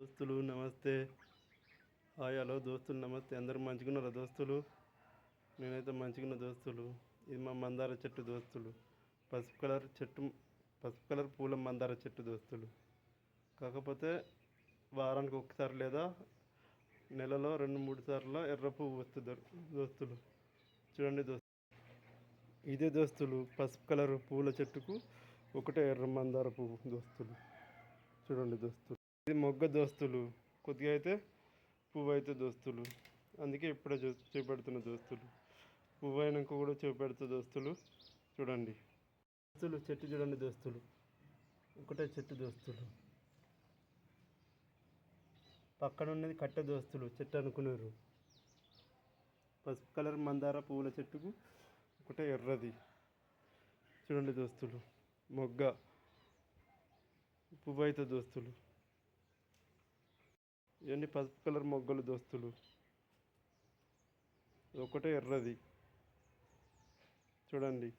దోస్తులు నమస్తే. Hi hello దోస్తులు నమస్తే. అందరూ మంచిగున్నారా దోస్తులు? నేనైతే మంచిగున్న దోస్తులు. ఇది మా మందార చెట్టు దోస్తులు. పసుపు కలర్ చెట్టు పసుపు కలర్ పూల మందార చెట్టు దోస్తులు. కాకపోతే వారానికి ఒకసారి లేదా నెలలో రెండు మూడు సార్లు ఎర్ర పువ్వు వస్తుంది దోస్తులు. చూడండి దోస్తులు ఇదే దోస్తులు పసుపు కలర్ పూల చెట్టుకు ఒకటే ఎర్ర మందార పువ్వు దోస్తులు. చూడండి దోస్తులు ఇది మొగ్గ దోస్తులు. కొద్దిగా అయితే పువ్వు అయితే దోస్తులు. అందుకే ఇప్పుడే చూ చూపెడుతున్న దోస్తులు. పువ్వు అయినాక కూడా చూపెడుతూ దోస్తులు. చూడండి. దోస్తులు చెట్టు చూడండి దోస్తులు. ఒకటే చెట్టు దోస్తులు. పక్కన ఉన్నది కట్టె దోస్తులు చెట్టు అనుకున్నారు పసుపు కలర్ మందార పువ్వుల చెట్టుకు ఒకటే ఎర్రది. చూడండి దోస్తులు. మొగ్గ. పువ్వు అయితే దోస్తులు. ఇవన్నీ పసుపు కలర్ మొగ్గలు దోస్తులు. ఒకటే ఎర్రది. చూడండి.